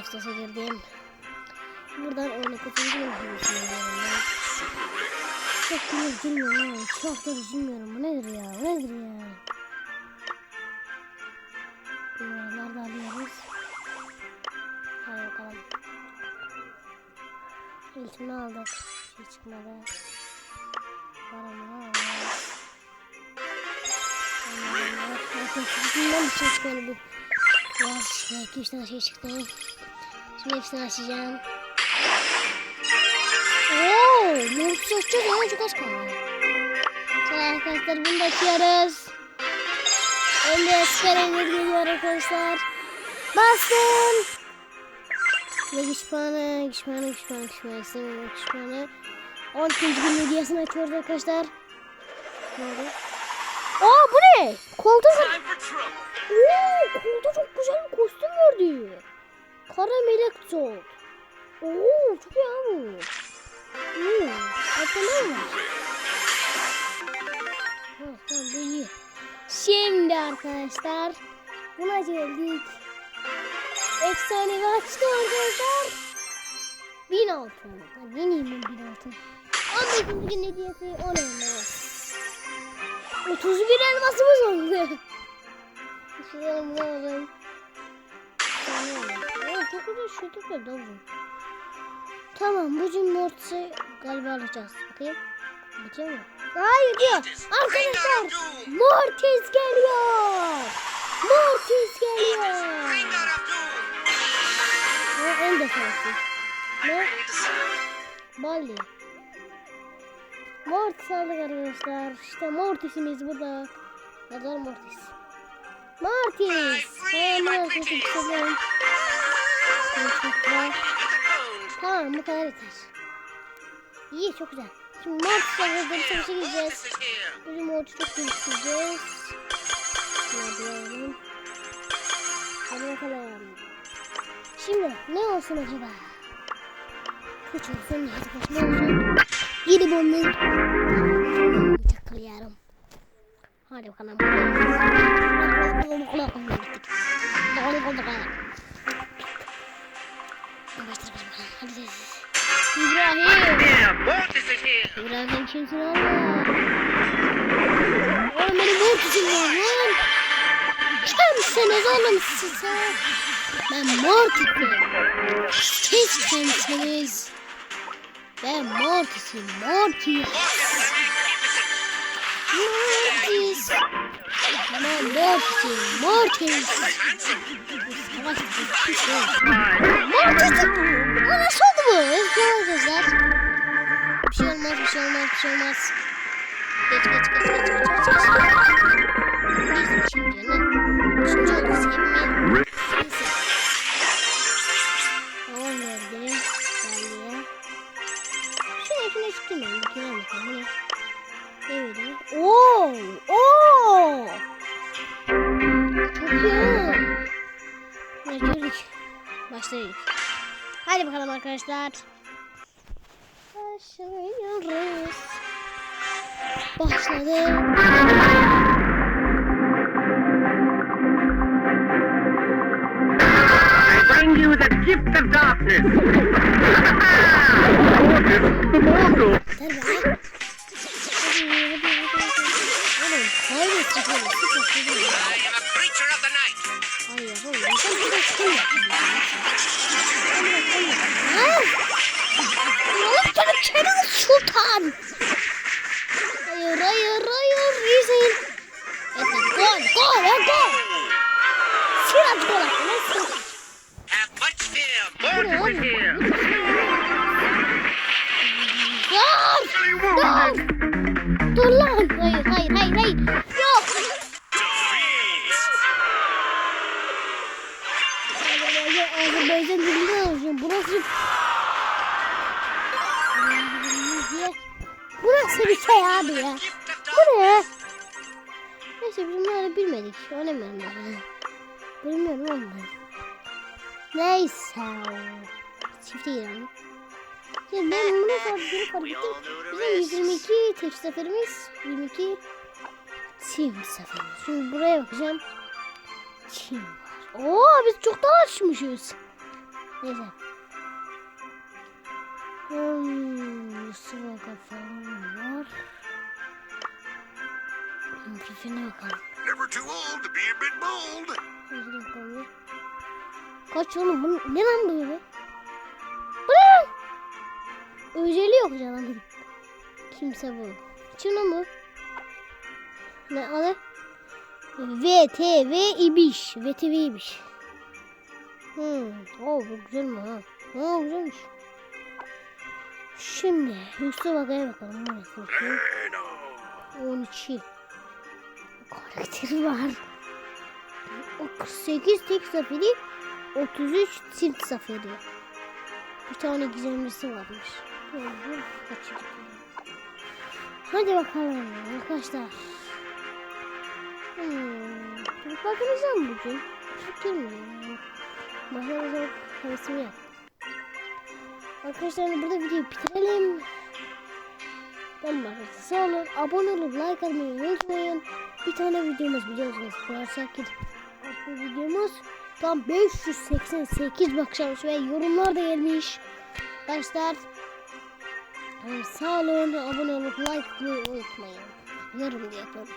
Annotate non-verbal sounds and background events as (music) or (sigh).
Brafstas'a girdim. Buradan oyunu kaçırdım. Çok da üzülmüyorum ya. Çok da üzülmüyorum. Bu nedir ya? Bu nedir ya? Numaralar da alıyoruz. Hadi bakalım. İlkini aldık. Bir şey çıkmadı. Paramı alıyoruz. Bundan bir şey çıkmadı bu. İki üç tane şey çıktı. Şimdi hepsini açacağım. Ooo! Mortis açacağız ya çok az kaldı. Sonra arkadaşlar bunu da açıyoruz. Önde Skarengel geliyor arkadaşlar. Bastım. Ve güç puanı, güç puanı, güç puanı, güç puanı, istemiyorum güç puanı. 12. gün hediyesini açıyoruz arkadaşlar. Ne oldu? Aa bu ne? Trouble. Oo, kolda Kara melek zor. Oo, çok iyi abi. Oo, hatırlıyor musun? Ha, tamam bu iyi. Şimdi arkadaşlar buna geldik. Efsanevi açtı arkadaşlar. Bin altın. Ha, Yeniyim ben bin altın. 15. gün hediyesi 10 elmas. 31 elmasımız oldu. (laughs) Şuradan bulalım. Tamam. Güzel şutu da doğru. Tamam bugün Mortis'i galiba alacağız. Bakayım. Bitiyor mu? Hayır diyor. Arkadaşlar Mortis geliyor. Mortis geliyor. O en defansı. Ne? Balli. Mortis aldık arkadaşlar. İşte Mortis'imiz burada. Nerede Mortis? Mortis. Hemen Mortis'i çıkalım. Tamam bu kadar yeter. İyi çok güzel. Şimdi Mortis'le hızlı bir savaşa gireceğiz. Bizim Mortis'i çok geliştireceğiz. Hadi bakalım. Hadi bakalım. Şimdi ne olsun acaba? Kuş olsun, hadi ne olsun? Yedi bomba. Takılıyorum. Hadi bakalım. Başla İbrahim. Yeah, Mortis is here. İbrahim kimsin oğlum? Oğlum benim mortisim var lan. Kimsiniz oğlum siz ha? Ben mortisim. Siz kimsiniz? Ben mortisim. Mortis. Mortis. Ben mortisim. Mortis. Savaş için şey. Arkadaşlar. Bir şey olmaz, bir şey olmaz, bir şey olmaz. Geç, geç, geç, geç, geç, geç, geç. Neyse, şimdi ne? Üçüncü oldu, sevmeyin. Neyse. Tamam verdi. Geldi. Şuna şuna çıktım ben. Böyle? Oo! Oo! Çok iyi. Ne gördük? Başlayalım. Hadi bakalım arkadaşlar. I bring you the gift of darkness. the mortal. I am a creature of the night. Hayır, hayır. Sen bir dakika. Sen bir. Bakalım. Ha? Oğlum sana Kenan Sultan. Hayır, hayır, hayır. İzin. Yeter, gol, gol, ya gol. Sinan gol Burası bir şey abi ya. Bu ne? Neyse bunları bilmedik. Oynamıyorum ben. Bilmiyorum ben. Neyse. Çifte girelim. Şimdi ben bunu fark ettim. Bizim rest. 22 tek seferimiz. 22 çift seferimiz. Şimdi buraya bakacağım. Çin var. Oo biz çok daha açmışız. Neyse. Hmm, Sıvaka falan var. Mikrofona bakalım. Never too old to be a bit bold. Dakika bir. Kaç oğlum bu ne lan böyle? Bu ne? Özelliği yok canım. Kimse bu. Lan bu? Ne adı? VTV İbiş. VTV İbiş. Hmm. Oo bu güzel mi ha? Ha güzelmiş. Şimdi üstü bakaya bakalım. Neresi? No. 12 karakteri var. O 48 tek zaferi, 33 çift zaferi. Bir tane gizemlisi varmış. Hadi bakalım arkadaşlar. Hmm. Bakacağım bugün. Fikir mi? Başarılı hevesimi yap. Arkadaşlar burada videoyu bitirelim. Ben Mahmut. Sağ olun. Abone olup like atmayı unutmayın. Bir tane videomuz biliyorsunuz. Kurarsak gidip. Bu videomuz tam 588 bakışlarmış ve yorumlar da gelmiş. Arkadaşlar e, sağ olun. Abone olup like atmayı unutmayın. Yorum da yapın.